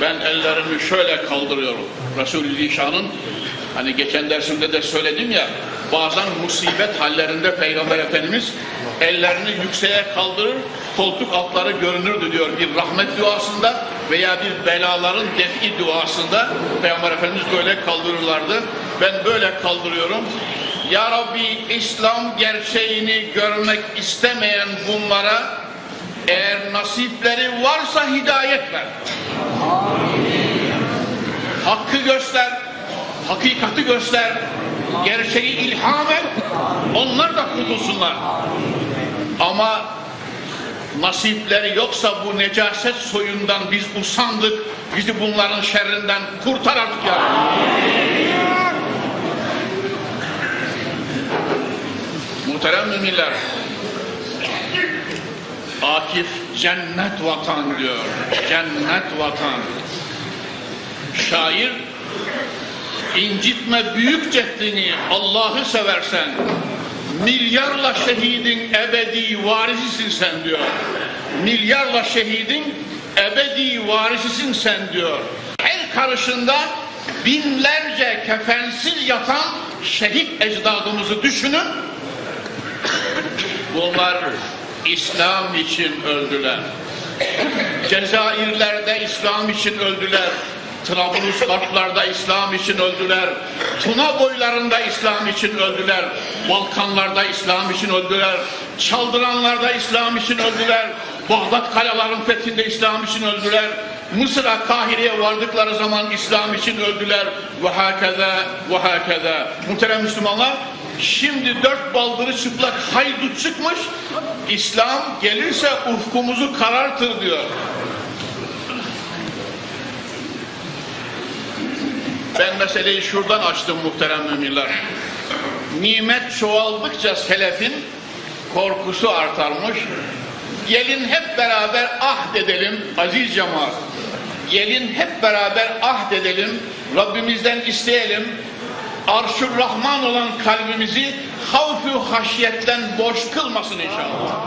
Ben ellerimi şöyle kaldırıyorum. Resul-i Zişan'ın hani geçen dersimde de söyledim ya bazen musibet hallerinde Peygamber Efendimiz ellerini yükseğe kaldırır koltuk altları görünürdü diyor bir rahmet duasında veya bir belaların defi duasında Peygamber Efendimiz böyle kaldırırlardı. Ben böyle kaldırıyorum. Ya Rabbi İslam gerçeğini görmek istemeyen bunlara eğer nasipleri varsa hidayet ver. Hakkı göster, hakikati göster, gerçeği ilham et, onlar da kurtulsunlar. Ama nasipleri yoksa bu necaset soyundan biz usandık, bizi bunların şerrinden kurtar artık ya. Muhterem müminler, Akif cennet vatan diyor. Cennet vatan. Şair incitme büyük ceddini Allah'ı seversen milyarla şehidin ebedi varisisin sen diyor. Milyarla şehidin ebedi varisisin sen diyor. Her karışında binlerce kefensiz yatan şehit ecdadımızı düşünün. Bunlar İslam için öldüler. Cezayirlerde İslam için öldüler. Trablusgarplarda İslam için öldüler. Tuna boylarında İslam için öldüler. Balkanlarda İslam için öldüler. Çaldıranlarda İslam için öldüler. Bağdat kaleların fethinde İslam için öldüler. Mısır'a Kahire'ye vardıkları zaman İslam için öldüler. Ve hakeza ve hakeza. Muhterem Müslümanlar Şimdi dört baldırı çıplak haydut çıkmış. İslam gelirse ufkumuzu karartır diyor. Ben meseleyi şuradan açtım muhterem müminler. Nimet çoğaldıkça selefin korkusu artarmış. Gelin hep beraber ahd edelim aziz cemaat. Gelin hep beraber ahd edelim. Rabbimizden isteyelim. Arşur Rahman olan kalbimizi havfu haşyetten boş kılmasın inşallah.